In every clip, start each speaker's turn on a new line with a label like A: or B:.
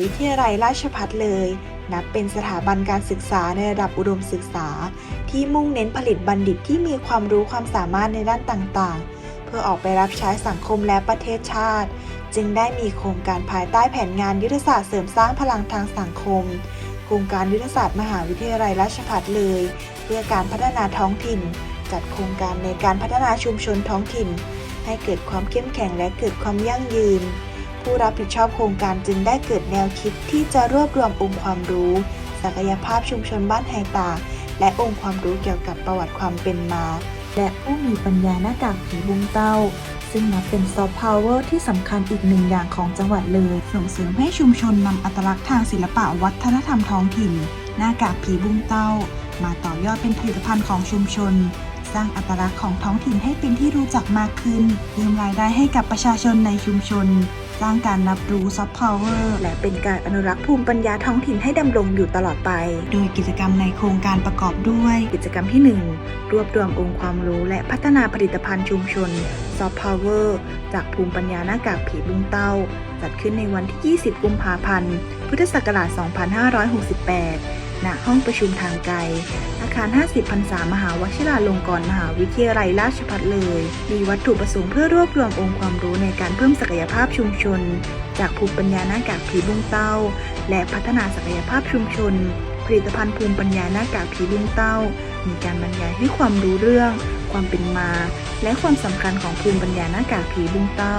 A: วิทยาลัยราชภัฏเลย นับเป็นสถาบันการศึกษาในระดับอุดมศึกษา ที่มุ่งเน้นผลิตบัณฑิตที่มีความรู้ความสามารถในด้านต่างๆ เพื่อออกไปรับใช้สังคมและประเทศชาติ จึงได้มีโครงการภายใต้แผนงานยุทธศาสตร์เสริมสร้างพลังทางสังคม โครงการยุทธศาสตร์มหาวิทยาลัยราชภัฏเลย เพื่อการพัฒนาท้องถิ่น จัดโครงการในการพัฒนาชุมชนท้องถิ่น ให้เกิดความเข้มแข็งและเกิดความยั่งยืน ผู้รับผิดชอบโครงการจึงได้เกิดแนวคิดที่จะรวบรวมองค์ความรู้ ศักยภาพชุมชนบ้านไฮตา และองค์ความรู้เกี่ยวกับประวัติความเป็นมา และผู้มีปัญญาหน้ากากผีบุงเต้า ซึ่งนับเป็นซอฟต์พาวเวอร์ที่สำคัญอีกหนึ่งอย่างของจังหวัดเลย ส่งเสริมให้ชุมชนนำอัตลักษณ์ทางศิลปะวัฒนธรรมท้องถิ่น หน้ากากผีบุงเต้า มาต่อยอดเป็นผลิตภัณฑ์ของชุมชนสร้างอัตลักษณ์ของท้องถิ่นให้เป็นที่รู้จักมากขึ้นเพิ่มรายได้ให้กับประชาชนในชุมชน สร้างการรับรู้ซอฟต์พาวเวอร์และเป็นการอนุรักษ์ภูมิปัญญาท้องถิ่นให้ดำรงอยู่ตลอดไป โดยกิจกรรมในโครงการประกอบด้วย กิจกรรมที่ 1 รวบรวมองค์ความรู้และพัฒนาผลิตภัณฑ์ชุมชนซอฟต์พาวเวอร์จากภูมิปัญญาหน้ากากผีบุ้งเต้า จัดขึ้นในวันที่ 20 กุมภาพันธ์ พุทธศักราช 2568 ณ ห้องประชุมทางไกล อาคาร 50พรรษามหาวชิราลงกรณ์มหาวิทยาลัยราชภัฏเลย มีวัตถุประสงค์เพื่อรวบรวมองค์ความรู้ในการเพิ่มศักยภาพชุมชน จากภูมิปัญญาหน้ากากผีบุ้งเต้า และพัฒนาศักยภาพชุมชน ผลิตภัณฑ์ภูมิปัญญาหน้ากากผีบุ้งเต้า มีการบรรยายให้ความรู้เรื่อง ความเป็นมา และความสำคัญของภูมิปัญญาหน้ากากผีบุ้งเต้า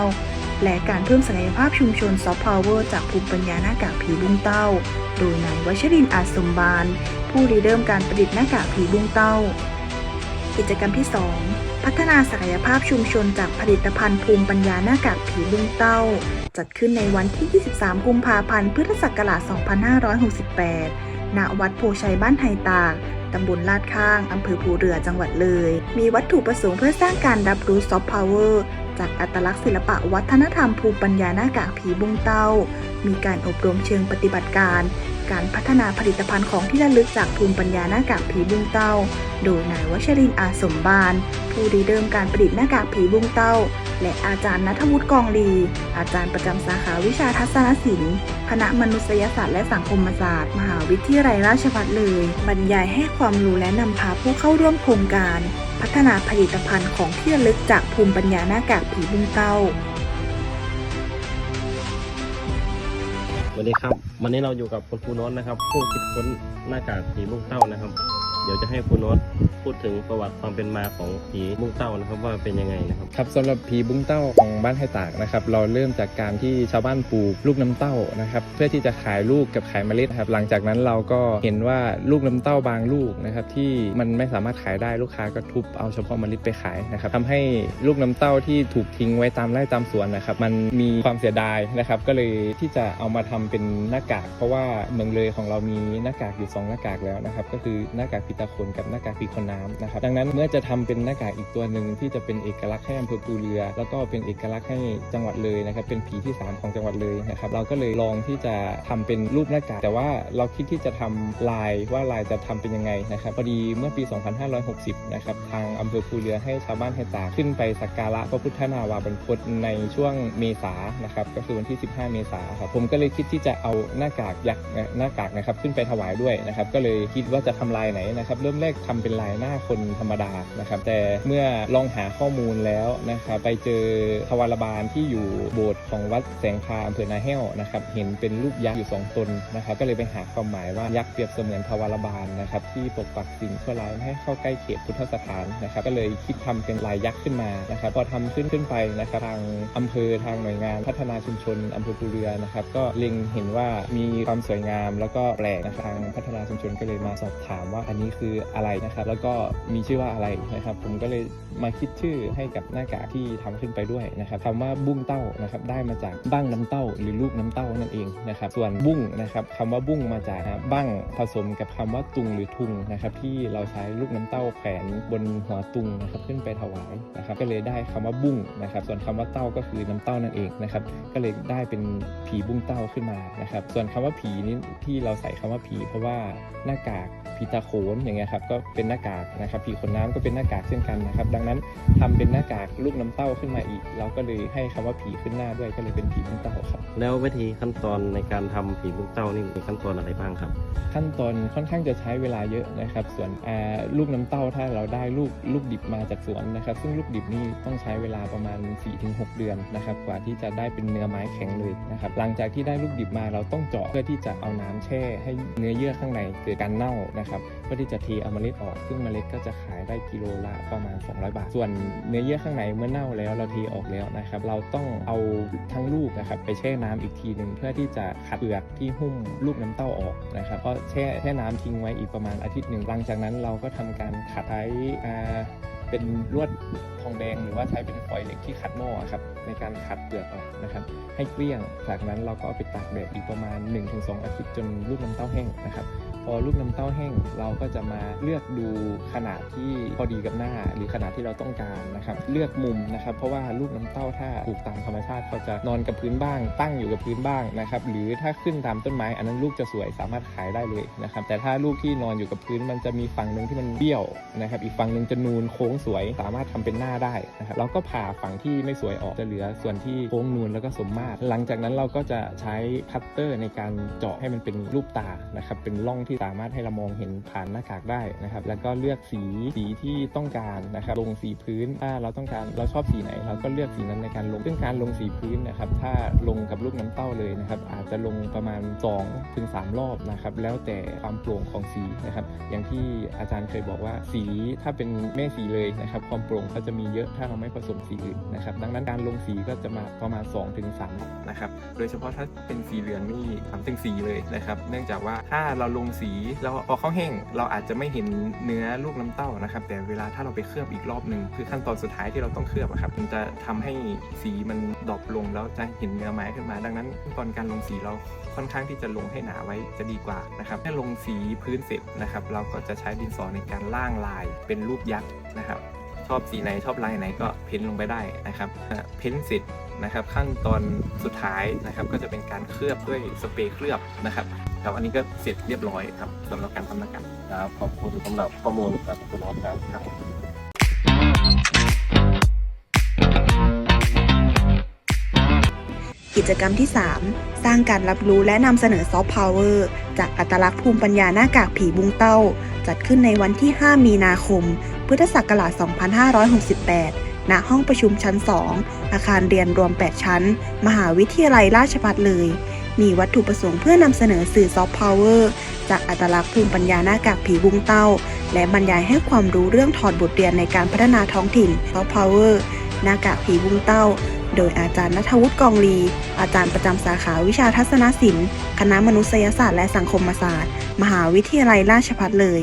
A: และการเพิ่มศักยภาพชุมชนซอฟต์พาวเวอร์จากภูมิปัญญาหน้ากากผีบุ้งเต้า โดยนายวชรินทร์อาจสมบาน ผู้ริเริ่มการประดิษฐ์หน้ากากผีบุ้งเต้า กิจกรรมที่ 2 พัฒนาศักยภาพชุมชนจากผลิตภัณฑ์ภูมิปัญญาหน้ากากผีบุ้งเต้า จัดขึ้นในวันที่ 23 กุมภาพันธ์ พุทธศักราช 2568 ณ วัดโพชัยบ้านไฮตาก ตำบลลาดข้าง อำเภอภูเรือจังหวัดเลย มีวัตถุประสงค์เพื่อสร้างการรับรู้ซอฟต์พาวเวอร์จากอัตลักษณ์ศิลปะวัฒนธรรมภูมิปัญญาหน้ากากผีบุ้งเต้า มีการอบรมเชิงปฏิบัติการ การพัฒนาผลิตภัณฑ์ของที่ระลึกจากภูมิปัญญาหน้ากากผีบุ้งเต้า โดยนายวชรินอาสมบานผู้ริเริ่มการประดิษฐ์หน้ากากผีบุ้งเต้า และอาจารย์นัทวุฒิกองลี อาจารย์ประจำสาขาวิชาทัศนศิลป์คณะมนุษยศาสตร์และสังคมศาสตร์ มหาวิทยาลัยราชภัฏเลย บรรยายให้ความรู้และนำพาผู้เข้าร่วมโครงการ พัฒนาผลิตภัณฑ์ของที่ระลึกจากภูมิปัญญาหน้ากากผีบุ้งเต้า
B: วัสดีครับ วันนี้เราอยู่กับคุณครูน้อนะครับ ผู้คิดค้นหน้ากากผีมุกเต้านะครับ เดี๋ยวจะให้ครูโน้ตพูดถึงประวัติความเป็นมาของผีมุ้งเต้านะครับว่าเป็นยังไงนะครับ
C: ครับสำหรับผีบุ้งเต้าของบ้านไฮตากนะครับเราเริ่มจากการที่ชาวบ้านปลูกลูกน้ำเต้านะครับเพื่อที่จะขายลูกกับขายเมล็ดครับหลังจากนั้นเราก็เห็นว่าลูกน้ำเต้าบางลูกนะครับที่มันไม่สามารถขายได้ลูกค้าก็ทุบเอาเฉพาะเมล็ดไปขายนะครับทำให้ลูกน้ำเต้าที่ถูกทิ้งไว้ตามไร่ตามสวนนะครับมันมีความเสียดายนะครับก็เลยที่จะเอามาทำเป็นหน้ากาก เพราะว่าเมืองเลยของเรามีหน้ากากอยู่สองหน้ากากแล้วนะครับก็คือหน้ากากปีตาขนกับหน้ากากปีคนน้ำนะครับดังนั้นเมื่อจะทำเป็นหน้ากากอีกตัวหนึ่งที่จะเป็นเอกลักษณ์ให้อำเภอภูเรือ แล้วก็เป็นเอกลักษณ์ให้จังหวัดเลยนะครับเป็นผีที่ 3 ของจังหวัดเลยนะครับเราก็เลยลองที่จะทำเป็นรูปหน้ากากแต่ว่าเราคิดที่จะทำลายว่าลายจะทำเป็นยังไงนะครับพอดีเมื่อปี 2560 นะครับทางอำเภอภูเรือให้ชาวบ้านไฮตาขึ้นไปสักการะพระพุทธนาวาบรรพตในช่วงเมษานะครับก็คือวันที่ 15 เมษาครับผมก็เลยคิดที่จะเอาหน้ากากยักษ์หน้ากากนะครับขึ้นไปถวายด้วยนะครับก็เลยคิดว่าจะทำลายไหนนะครับเริ่มแรกทำเป็นลายหน้าคนธรรมดานะครับแต่เมื่อลองหาข้อมูลแล้วนะครับไปเจอทวารบาลที่อยู่โบสถ์ของวัดแสงคาอำเภอนาแห้วนะครับเห็นเป็นรูปยักษ์อยู่สองตนนะครับก็เลยไปหาความหมายว่ายักษ์เปรียบเสมือนทวารบาลนะครับที่ปกปักสิ่งชั่วร้ายไม่ให้เข้าใกล้เขตพุทธสถานนะครับก็เลยคิดทำเป็นลายยักษ์ขึ้นมานะครับพอทำขึ้นขึ้นไปนะครับทางอำเภอทางหน่วยงานพัฒนาชุมชนอำเภอภูเรือนะครับก็เล็งเห็นว่ามีความสวยงามแล้วก็แปลกนะครับทางพัฒนาชุมชนก็เลยมาสอบถามว่าอันนี้คืออะไรนะครับ แล้วก็มีชื่อว่าอะไรนะครับ ผมก็เลยมาคิดชื่อให้กับหน้ากากที่ทำขึ้นไปด้วยนะครับคำว่าบุ้งเต้านะครับได้มาจากบ้างน้ำเต้า หรือลูกน้ำเต้านั่นเองนะครับส่วนบุ้งนะครับคำว่าบุ้งมาจากบ้างผสมกับคำว่าตุงหรือทุงนะครับที่เราใช้ลูกน้ำเต้าแขวนบนหัวตุงนะครับขึ้นไปถวายนะครับก็เลยได้คำว่าบุ้งนะครับส่วนคำว่าเต้าก็คือน้ำเต้านั่นเองนะครับก็เลยได้เป็นผีบุ้งเต้าขึ้นมานะครับส่วนคำว่าผีนี้ที่เราใส่คำว่าผี เพราะว่าหน้ากากผีตาโขนอย่างเงี้ยครับก็เป็นหน้ากากนะครับผีขนน้ำก็เป็นหน้ากากเช่นกันนะครับ ดังนั้นทำเป็นหน้ากากลูกน้ำเต้าขึ้นมาอีก เราก็เลยให้คำว่าผีขึ้นหน้าด้วยก็เลยเป็นผีน้ำเต้าครับ
B: แล้ววิธีขั้นตอนในการทำผีลูกเต้านี่มีขั้นตอนอะไรบ้างครับ
C: ขั้นตอนค่อนข้างจะใช้เวลาเยอะนะครับ ส่วนอ่าลูกน้ำเต้าถ้าเราได้ลูกลูกดิบมาจากสวนนะครับ ซึ่งลูกดิบนี่ต้องใช้เวลาประมาณ 4-6 เดือนนะครับ กว่าที่จะได้เป็นเนื้อไม้แข็งเลยนะครับหลังจากที่ได้ลูกดิบมาเราต้องเจาะเพื่อที่จะเอาน้ำแช่ให้เนื้อเยื่อข้างในเกิดการเน่านะครับเพื่อที่จะเทเอาเมล็ดออก ซึ่งเมล็ดก็จะขายได้กิโลละประมาณ 200 บาท ส่วนเนื้อเยื่อข้างในเมื่อเน่าแล้วเราเทออกแล้วนะครับ เราต้องเอาทั้งลูกนะครับไปแช่น้ำอีกทีหนึ่งเพื่อที่จะขัดเปลือกที่หุ้มลูกน้ำเต้าออกนะครับก็แช่แช่น้ำทิ้งไว้อีกประมาณอาทิตย์หนึ่งหลังจากนั้นเราก็ทำการขัดใช้เป็นลวดทองแดงหรือว่าใช้เป็นฟอยล์เหล็กที่ขัดหม้อครับในการขัดเปลือกออกนะครับ ให้เกลี้ยง จากนั้นเราก็เอาไปตากแดดอีกประมาณ 1-2 อาทิตย์จนลูกน้ำเต้าแห้งนะครับ อลูกน้ำเต้าแห้ง เราก็จะมาเลือกดูขนาดที่พอดีกับหน้า หรือขนาดที่เราต้องการนะครับ เลือกมุมนะครับ เพราะว่าลูกน้ำเต้าถ้าปลูกตามธรรมชาติเขาจะนอนกับพื้นบ้าง ตั้งอยู่กับพื้นบ้างนะครับ หรือถ้าขึ้นตามต้นไม้ อันนั้นลูกจะสวยสามารถขายได้เลยนะครับ แต่ถ้าลูกที่นอนอยู่กับพื้นมันจะมีฝั่งหนึ่งที่มันเบี้ยวนะครับ อีกฝั่งหนึ่งจะนูนโค้งสวย สามารถทำเป็นหน้าได้นะครับเราก็ผ่าฝั่งที่ไม่สวยออกจะเหลือส่วนที่โค้งนูนแล้วก็สมมาตร หลังจากนั้นเราก็จะใช้คัตเตอร์ในการเจาะให้มันเป็นรูปตานะครับ เป็นร่องที่สามารถให้เรามองเห็นผ่านหน้ากากได้นะครับ แล้วก็เลือกสีสีที่ต้องการนะครับ ลงสีพื้น ถ้าเราต้องการเราชอบสีไหน เราก็เลือกสีนั้นในการลง ซึ่งการลงสีพื้นนะครับ ถ้าลงกับลูกน้ำเต้าเลยนะครับ อาจจะลงประมาณ2ถึง3รอบนะครับ แล้วแต่ความโปร่งของสีนะครับ อย่างที่อาจารย์เคยบอกว่าสีถ้าเป็นแม่สีเลยนะครับ ความโปร่งเขาจะมีเยอะถ้าเราไม่ผสมสีอื่นนะครับ ดังนั้นการลงสีก็จะมาประมาณ2ถึง3รอบนะครับ โดยเฉพาะถ้าเป็นสีเหลืองนี่สามถึงสีเลยนะครับ เนื่องจากว่าถ้าเราลงสีแล้วพอเขาแห้ง เราอาจจะไม่เห็นเนื้อลูกน้ำเต้านะครับ แต่เวลาถ้าเราไปเคลือบอีกรอบหนึ่งคือขั้นตอนสุดท้ายที่เราต้องเคลือบครับมันจะทำให้สีมันดรอปลงแล้วจะเห็นเนื้อไม้ขึ้นมา ดังนั้นขั้นตอนการลงสีเราค่อนข้างที่จะลงให้หนาไว้จะดีกว่านะครับถ้าลงสีพื้นเสร็จนะครับ เราก็จะใช้ดินสอในการล่างลายเป็นรูปยักษ์นะครับชอบสีไหนชอบลายไหนก็เพ้นท์ลงไปได้นะครับเพ้นท์เสร็จนะครับขั้นตอนสุดท้ายนะครับก็จะเป็นการเคลือบด้วยสเปรย์เคลือบนะครับ ครับอันนี้ก็เสร็จเรียบร้อยครับสำหรับการทำหน้ากาก
B: ครับขอบคุณสำหรับข้อมูลกับคุณออสครับ
C: ครับ
D: กิจกรรมที่ 3 สร้างการรับรู้และนำเสนอซอฟต์พาวเวอร์จากอัตลักษณ์ภูมิปัญญาหน้ากากผีบุงเต้า จัดขึ้นในวันที่ 5 มีนาคม พุทธศักราช 2568 ณ ห้องประชุมชั้น 2 อาคารเรียนรวม 8 ชั้น มหาวิทยาลัยราชภัฏเลย มีวัตถุประสงค์เพื่อนำเสนอสื่อซอฟต์พาวเวอร์จากอัตลักษณ์ภูมิปัญญาหน้ากากผีบุ้งเต้า และบรรยายให้ความรู้เรื่องถอดบทเรียนในการพัฒนาท้องถิ่นซอฟต์พาวเวอร์หน้ากากผีบุ้งเต้า โดยอาจารย์นัทวุฒิกองลี อาจารย์ประจำสาขาวิชาทัศนศิลป์ คณะมนุษยศาสตร์และสังคมศาสตร์ มหาวิทยาลัยราชภัฏเลย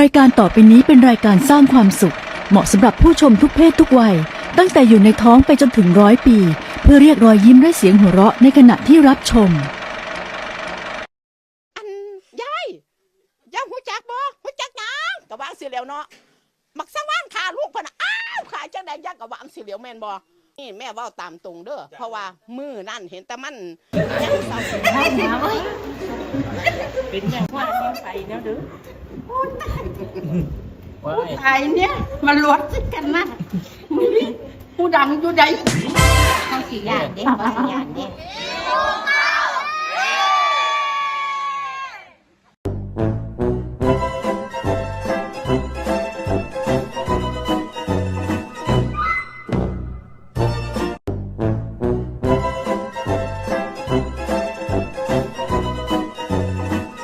E: รายการต่อไปนี้เป็นรายการสร้างความสุข เหมาะสำหรับผู้ชมทุกเพศทุกวัย ตั้งแต่อยู่ในท้องไปจนถึงร้อยปี เพื่อเรียกรอยยิ้มและเสียงหัวเราะในขณะที่รับชม
F: อันยายยายหูจักบ่หูจักหยังกะวางสิเหลียวเนาะมักสว่างขาลูกเพิ่นน่ะอ้าวขาจังได๋ยังกะวางสิเหลียวแม่นบ่ นี่แม่เว่าตามตรงเด้อเพราะว่ามือนั่นเห็นแต่มันยังเศร้า
G: ไทยเนี่ยมันลวดสิกันนะผู้ดังอยู่ใด
H: เขาสิย่านเด้เขาสิย่านเด้